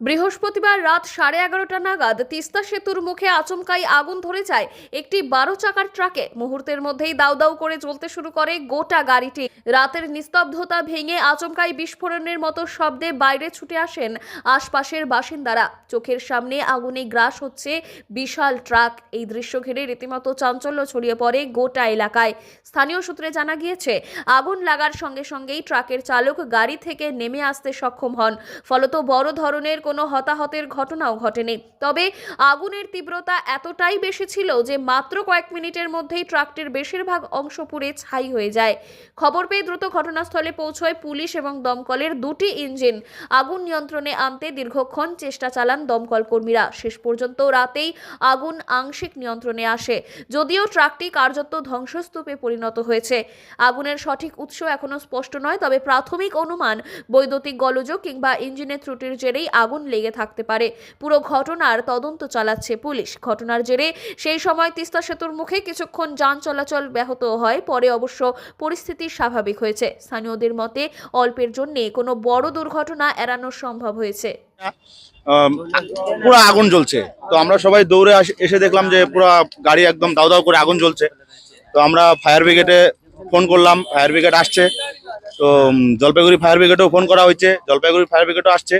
বৃহস্পতিবার রাত সাড়ে এগারোটা নাগাদ তিস্তা সেতুর মুখে আচমকাই আগুন ধরে যায় একটি বারো চাকার ট্রাকে। মুহূর্তের মধ্যেই দাউ দাউ করে জ্বলতে শুরু করে গোটা গাড়িটি। রাতের নিস্তব্ধতা ভেঙে আচমকাই বিস্ফোরণের মতো শব্দে বাইরে ছুটে আসেন আশপাশের বাসিন্দারা। চোখের সামনে আগুনে গ্রাস হচ্ছে বিশাল ট্রাক। এই দৃশ্য ঘিরে রীতিমতো চাঞ্চল্য ছড়িয়ে পড়ে গোটা এলাকায়। স্থানীয় সূত্রে জানা গিয়েছে, আগুন লাগার সঙ্গে সঙ্গেই ট্রাকের চালক গাড়ি থেকে নেমে আসতে সক্ষম হন। ফলত বড় ধরনের কোনো হতাহতের ঘটনাও ঘটেনি। তবে আগুনের তীব্রতা এতটাই বেশি ছিল যে মাত্র কয়েক মিনিটের মধ্যেই ট্রাকটির বেশিরভাগ অংশ পুড়ে ছাই হয়ে যায়। খবর পেয়ে দ্রুত ঘটনাস্থলে পৌঁছয় পুলিশ এবং দমকলের দুটি ইঞ্জিন। আগুন নিয়ন্ত্রণে আনতে দীর্ঘক্ষণ চেষ্টা চালান দমকল কর্মীরা। শেষ পর্যন্ত রাতেই আগুন আংশিক নিয়ন্ত্রণে আসে, যদিও ট্রাকটি কার্যত ধ্বংসস্তূপে পরিণত হয়েছে। আগুনের সঠিক উৎস এখনও স্পষ্ট নয়, তবে প্রাথমিক অনুমান, বৈদ্যুতিক গোলযোগ কিংবা ইঞ্জিনের ত্রুটির জেরেই আগুন লেগে থাকতে পারে? পুরো ঘটনার তদন্ত চালাচ্ছে পুলিশ। ঘটনার জেরে সেই সময় তিস্তা সেতুর মুখে কিছুক্ষণ যান চলাচল ব্যাহত হয়, পরে অবশ্য পরিস্থিতি স্বাভাবিক হয়েছে। স্থানীয়দের মতে, অল্পের জন্যে কোনো বড় দুর্ঘটনা এড়ানো সম্ভব হয়েছে। পুরো আগুন জ্বলছে। তো আমরা সবাই দৌড়ে এসে দেখলাম যে পুরো গাড়ি একদম দাউ দাউ করে আগুন জ্বলছে। তো আমরা ফায়ার ব্রিগেডে ফোন করলাম, ফায়ার ব্রিগেড আসছে। তো জলপাইগুড়ি ফায়ার ব্রিগেডেও ফোন করা হয়েছে। জলপাইগুড়ি ফায়ার ব্রিগেডও আসছে।